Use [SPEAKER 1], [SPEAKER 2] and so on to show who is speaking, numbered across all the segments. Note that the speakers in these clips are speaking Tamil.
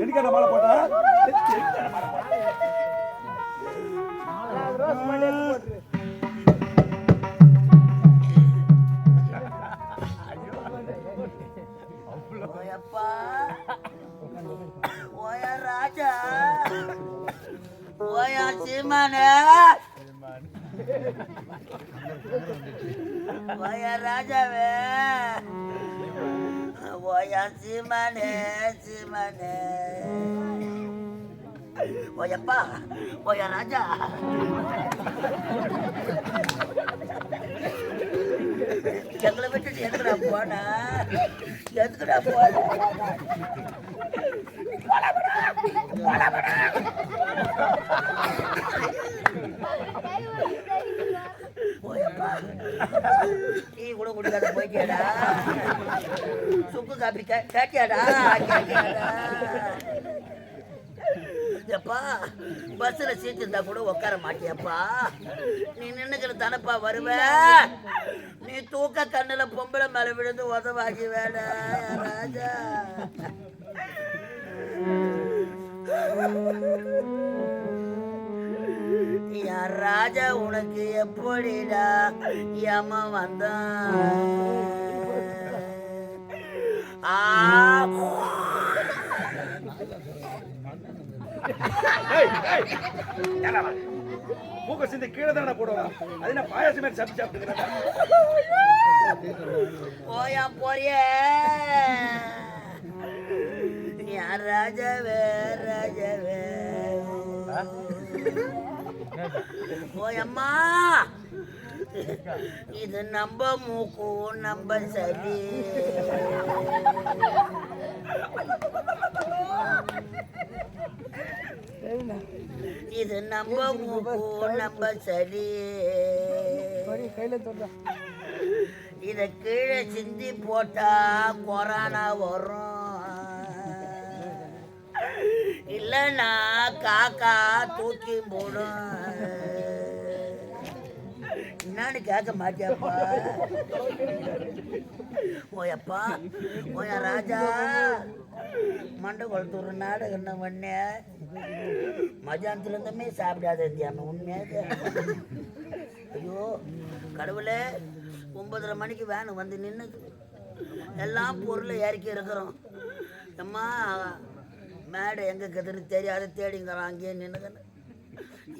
[SPEAKER 1] எனக்கு என்ன மாலை போட்டா?
[SPEAKER 2] ராஜா. ஓயா சீமானே. ஓயா ராஜாவே. ஓயா சீமானே சீமானே ஓயப்பா ஓயா ராஜா எங்களை விட்டுட்டு எதுக்குடா போனா எதுக்குடா போன போயப்பா டீ கூட குடிக்காத போய்ட்டியாடா சுக்கு காப்பி கே- கேட்டியாடா எப்பா பஸ்ல சீட் இருந்தா கூட உட்கார மாட்டியப்பா? நீ நின்னுக்கிற தானப்பா வருவ? நீ தூக்க கண்ணுல பொம்பளை மேல விழுந்து உதவாகி வேலை ராஜா. ராஜா உனக்கு எப்படிடா ஏமா வந்தான்?
[SPEAKER 1] மூக்க சிந்தி கீழே தானே போடுவாங்க. அது என்ன பாயாசம் மாதிரி சாப்பிட்டு சாப்பிட்டுக்கிறேன்
[SPEAKER 2] போயா போறியே யார் ராஜாவே. ராஜாவே போயம்மா. இது நம்ம மூக்கு நம்ம சரி இது நம்ம மூக்கு நம்ம சரி இத கீழே சிந்தி போட்டா கொரோனா வரும். இல்லைன்னா காக்கா தூக்கி போடும். என்னன்னு கேட்க மாட்டியாப்பா? ஓயப்பா ஓயா ராஜா. மண்டை கொளுத்துற நாடு என்ன பண்ண மத்தியானத்துல இருந்துமே சாப்பிடாத இருந்தியாம உண்மையாக ஐயோ கடவுளே ஒன்பதரை மணிக்கு வேன் வந்து நின்று எல்லாம் பொருளை இறக்கி இருக்கிறோம். அம்மா மேடை எங்கே இருக்குதுன்னு தெரியாத தேடிங்கிறான் அங்கேயே நின்னுக்கன்னு.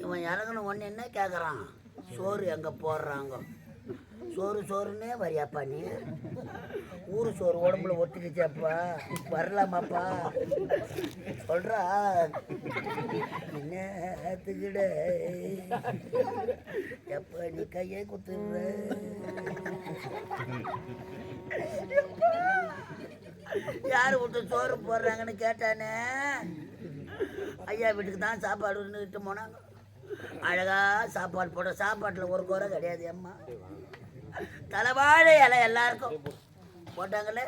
[SPEAKER 2] இவன் இறங்கணும் ஒன்று என்ன கேட்குறான் சோறு எங்கே போடுறாங்க? சோறு சோறுன்னே வரியாப்பா நீ. ஊர் சோறு உடம்புல ஒத்துக்கிச்சப்பா வரலாமாப்பா? சொல்றா. என்னத்துக்கிட எப்ப நீ கையை குத்துற? யார் விட்டு சோறு போடுறாங்கன்னு கேட்டானே? ஐயா வீட்டுக்கு தான் சாப்பாடு இட்டு போனாங்க. அழகா சாப்பாடு போட சாப்பாட்டில் ஒரு குறை கிடையாது அம்மா. தலைவாழை இலை எல்லாருக்கும். போட்டாங்களே?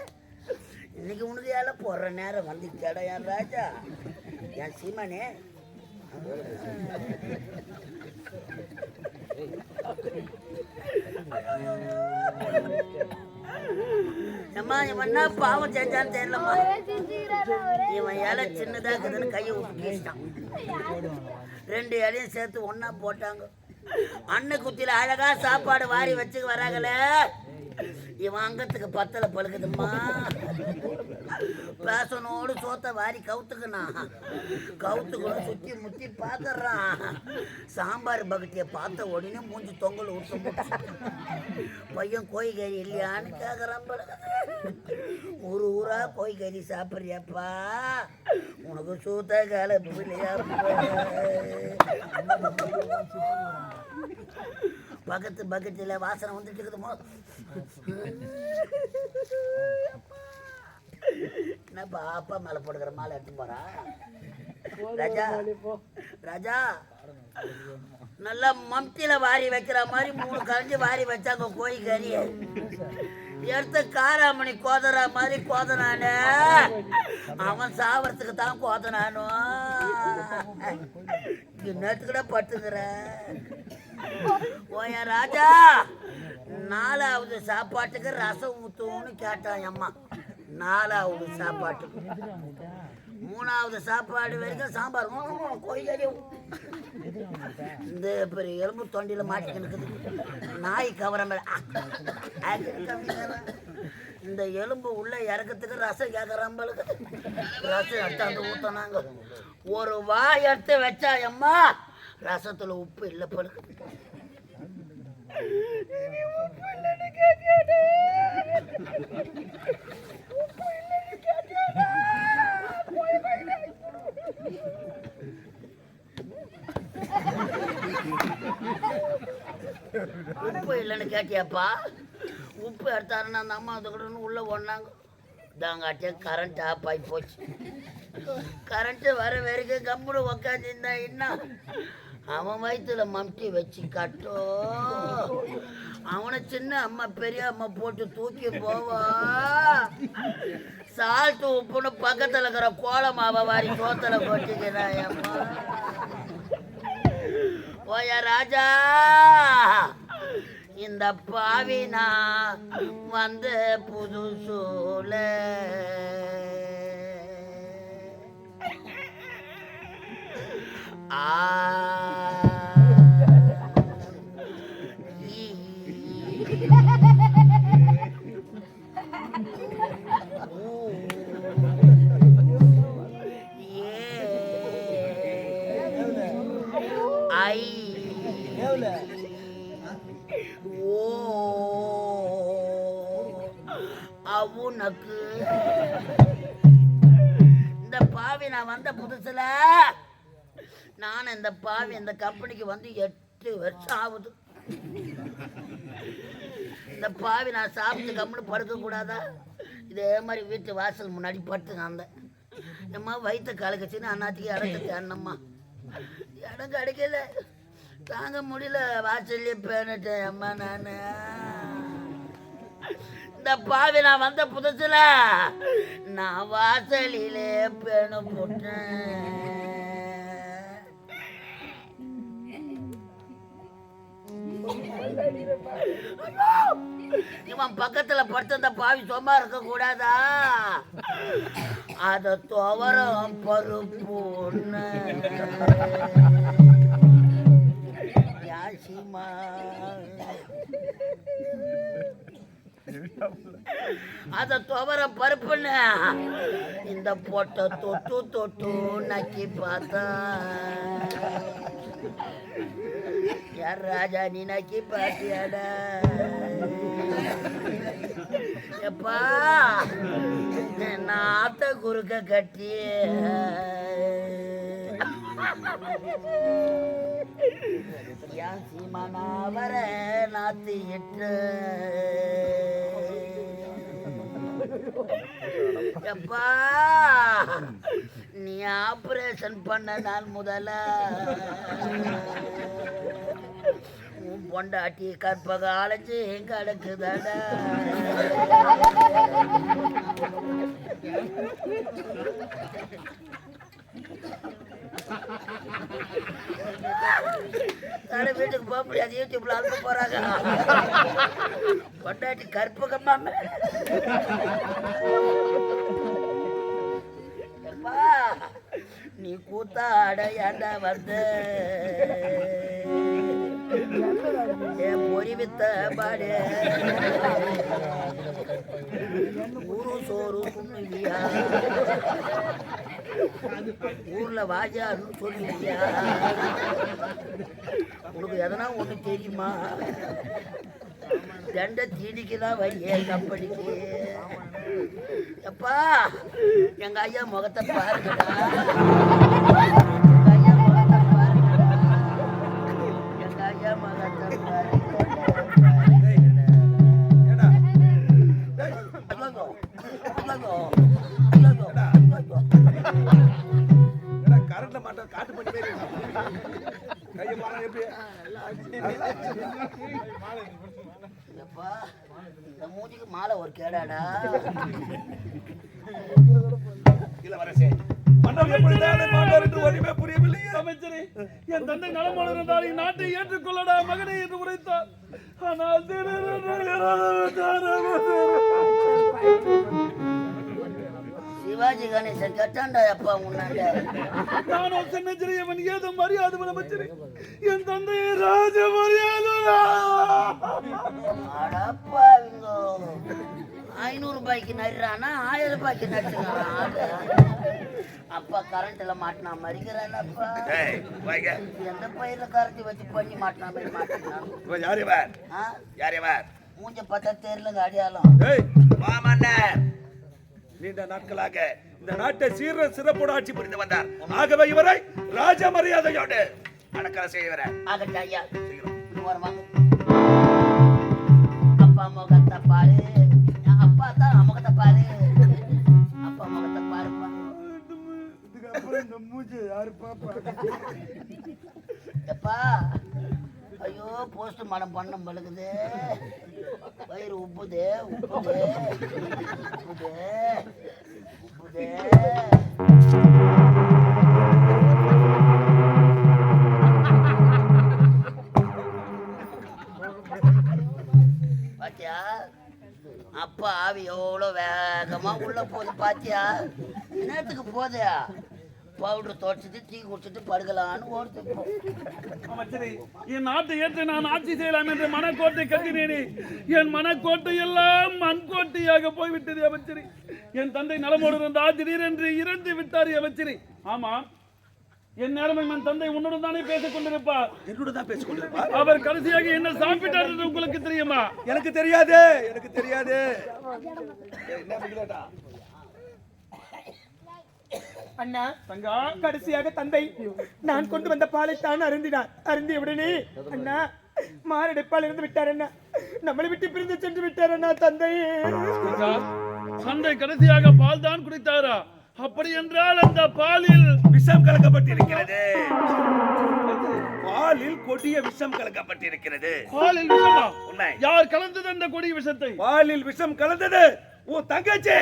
[SPEAKER 2] இன்னைக்கு உனக்கு இலை போடுற நேரம் வந்துச்சேடா என் ராஜா? என் சீமானே? அம்மா இவன் என்ன பாவம் செஞ்சான்னு தெரியலம்மா. இவன் இலை சின்னதாக இருக்குதுன்னு கையை விட்டு ரெண்டு இலையும் சேர்த்து ஒன்றா போட்டாங்க. அண்ணன் குத்தியில அழகா சாப்பாடு வாரி வச்சு வராங்களே. இவன் அங்கத்துக்கு பத்தல பழுக்குதுமா பேசனோடு சோத்த வாரி கவுத்துக்கணும் கவுத்துக்கணும் சுத்தி முத்தி பாக்குறான் சாம்பார் பக்கெட்டிய பார்த்த உடனே மூஞ்சி தொங்கல் ஊற்ற பையன் கோழிக்கறி இல்லையான்னு கேக்குறான் போல. கறி சாப்பிட்றியாப்பா? உனக்கு சூத்த கால பக்கத்து பக்கெட்டில் வாசனை வந்துட்டு இருக்குதுமோ என்னப்பா அப்பா மேல போடுகிற மாலை எடுத்து போறா? ராஜா ராஜா நல்லா மம்தியில வாரி வைக்கிற மாதிரி மூணு கரைஞ்சி வாரி வச்சாங்க கோழி கறியை எடுத்து காராமணி கோதரா மாதிரி கோதனானே அவன் சாவறதுக்கு தான் கோதனானோ கூட பட்டுக்கிற ஓயா ராஜா நாலாவது சாப்பாட்டுக்கு ரசம் ஊத்துவோன்னு கேட்டான் அம்மா. நாலாவது சாப்பாட்டு. மூணாவது சாப்பாடு வரைக்கும் சாம்பார். கோயில் இந்த பெரிய எலும்பு தொண்டியில் மாட்டிக்கிட்டு இருக்குது. நாய் கவர இந்த எலும்பு உள்ள இறக்கத்துக்கு ரசம் கேட்குறாம்பளுக்கு ரசம் எடுத்தாந்து ஊற்றினாங்க ஒரு வாய் எடுத்து வச்சா அம்மா ரசத்துல உப்பு இல்லை பழுக்கு உப்பு இல்லைன்னு கேட்டியாப்பா? உப்பு எடுத்தாருன்னா அந்த அம்மா அதுக்கிட்டன்னு உள்ளே ஒன்றாங்க தாங்காட்டியே கரண்ட் ஆஃப் ஆகி போச்சு. கரண்ட்டு வர வரைக்கும் கம்முனு உக்காந்துருந்தா இன்னும் அவன் வயிற்றுல மம்டி வச்சு கட்டோ. அவனை சின்ன அம்மா பெரிய அம்மா போட்டு தூக்கி போவா. சால்ட்டு உப்புன்னு பக்கத்தில் இருக்கிற கோல மாவை வாரி சோத்துல கொட்டிக்கிறாய் அம்மா ஓயா ராஜா! வந்த பாவினா வந்த புது சூழ. ஆ. ஐ. பாவி இந்த கம்பெனிக்கு வந்து எட்டு வருஷம் ஆகுது. இந்த பாவி நான் சாப்பிட்டு கம்முன்னு படுக்க கூடாதா? இதே மாதிரி வீட்டு வாசல் முன்னாடி படுத்து நான் எம்மா வயிற்று கலக்கச்சின்னு அண்ணாத்திக்கு இடத்த அண்ணம்மா. இடம் கிடைக்கல. தாங்க முடியல வாசல்லே பேனிட்டேன் அம்மா நான். இந்த பாவி நான் வந்த புதுசுல நான் வாசலிலே பேண போட்டேன். இவன் பக்கத்துல படுத்த பாவி சும்மா இருக்க கூடாதா? அத துவரம் பருப்புன்னு யாசிமா. அத துவர பருப்புன்னு. இந்த பொட்டை தொட்டு தொட்டு நக்கி பார்த்தா. ராஜா நீ நக்கி பாத்தியாடா? எப்பா நாத்த குறுக்க கட்டி. யான் சீமானா வர நாத்து எட்டு எப்பா நீ ஆபரேஷன் பண்ண நாள் முதல்ல. பொண்டாட்டி கற்பக அலைஞ்சு கிடக்குதடா தலை வீட்டுக்கு போக முடியாது யூடியூப்ல அனுப்ப போறாங்க. பொண்டாட்டி கற்பகம்மா நீ கூத்தாட ஏண்டா வந்து? என் பொறி ஊரு சோறு சுண்ணுவியா ஊர்ல வாஜான்னு சொல்லுவியா உனக்கு எதனா ஒண்ணு தெரியுமா? தண்ட தீடிக்குதான் வரியே கம்பெனிக்கு. எப்பா எங்க ஐயா முகத்தை பாருங்கடா
[SPEAKER 1] கையை பாரு எப்படி
[SPEAKER 2] மூஞ்சிக்கு மாலை ஒரு கேடாடா?
[SPEAKER 1] இளவரசே
[SPEAKER 3] என் தந்தை இருந்தால் இந்நாட்டை ஏற்றுக்கொள்ளடா மகனே என்று உரைத்தார். ஆனால்
[SPEAKER 2] சிவாஜி கணேசன் கட்டாண்டா அப்பா முன்னாடி
[SPEAKER 3] நானும் சின்ன சிறியவன் ஏதோ மரியாதை அமைச்சர் என் தந்தை ராஜ மரியாதை
[SPEAKER 2] அடப்பாவிங்கோ ஐநூறு ரூபாய்க்கு நடுறானா ஆயிரம் ரூபாய்க்கு நட்டுக்கிறான் அப்பா கரண்ட்ல மாட்டினா மறிக்கிறான் அப்பா. எந்த பயிர்ல கரண்டி வச்சு பண்ணி மாட்டினா மாதிரி மாட்டினான்?
[SPEAKER 1] யார் இவன்
[SPEAKER 2] ஆ?
[SPEAKER 1] யார்
[SPEAKER 2] மூஞ்ச பார்த்தா தெரியலங்க அடையாளம்.
[SPEAKER 1] ஏய் மாமன்னர் நீண்ட நாட்களாக இந்த நாட்டை சீர சிறப்போடு ஆட்சி புரிந்து வந்தார். ஆகவே இவரை ராஜ மரியாதையோடு அடக்கலை செய்வர
[SPEAKER 2] ஆகட்டும் ஐயா. அப்பா முகத்தை பாரு. அப்பா தான் முகத்தை பாரு. அப்பா முகத்தை பாருப்பா.
[SPEAKER 3] இந்த மூஞ்சி யாரு பாப்பா
[SPEAKER 2] எப்பா? ஐயோ போஸ்ட் மாடம் பண்ண பழுகுது வயிறு உப்புதே உப்புதே உப்புதே. பாத்தியா? அப்பா ஆவி எவ்வளோ வேகமா உள்ள போகுது பாத்தியா? என்னத்துக்கு போகுது பவுடர் துடைச்சிட்டு டீ குடிச்சிட்டு படுக்கலான்னு ஓடுது. இப்போ.
[SPEAKER 3] அமைச்சரே என் நாட்டை ஏற்று நான் ஆட்சி செய்யலாம் என்ற மனக்கோட்டை கட்டினேனே என் மனக்கோட்டை எல்லாம் மண்கோட்டையாக போய்விட்டது அமைச்சரே. என் தந்தை நலமோடு இருந்தால் திடீரென்று இறந்து விட்டார் அமைச்சரே ஆமா என் நேரமே என் தந்தை உன்னுடன் தானே பேசிக் கொண்டிருப்பார்.
[SPEAKER 1] என்னோட தான் பேசிக் கொண்டிருப்பார்?
[SPEAKER 3] அவர் கடைசியாக என்ன சாப்பிட்டார் என்று உங்களுக்கு தெரியுமா?
[SPEAKER 1] எனக்கு தெரியாது எனக்கு தெரியாது?
[SPEAKER 4] அண்ணா
[SPEAKER 3] தங்கா.
[SPEAKER 4] கடைசியாக தந்தை நான் கொண்டு வந்த பாலை தான் அருந்தினார். அருந்திய உடனே அண்ணா மாரடைப்பால் இருந்து விட்டார் அண்ணா. நம்மளை விட்டு பிரிந்து சென்று விட்டார் அண்ணா தந்தை.
[SPEAKER 3] தந்தை கடைசியாக பால் தான் குடித்தாரா? அப்படி என்றால் அந்த பாலில்
[SPEAKER 1] விஷம் கலக்கப்பட்டிருக்கிறது. பாலில் கொடிய விஷம் கலக்கப்பட்டிருக்கிறது.
[SPEAKER 3] பாலில் விஷமா? யார் கலந்தது அந்த கொடி விஷத்தை?
[SPEAKER 1] பாலில் விஷம் கலந்தது உன் தங்கச்சி.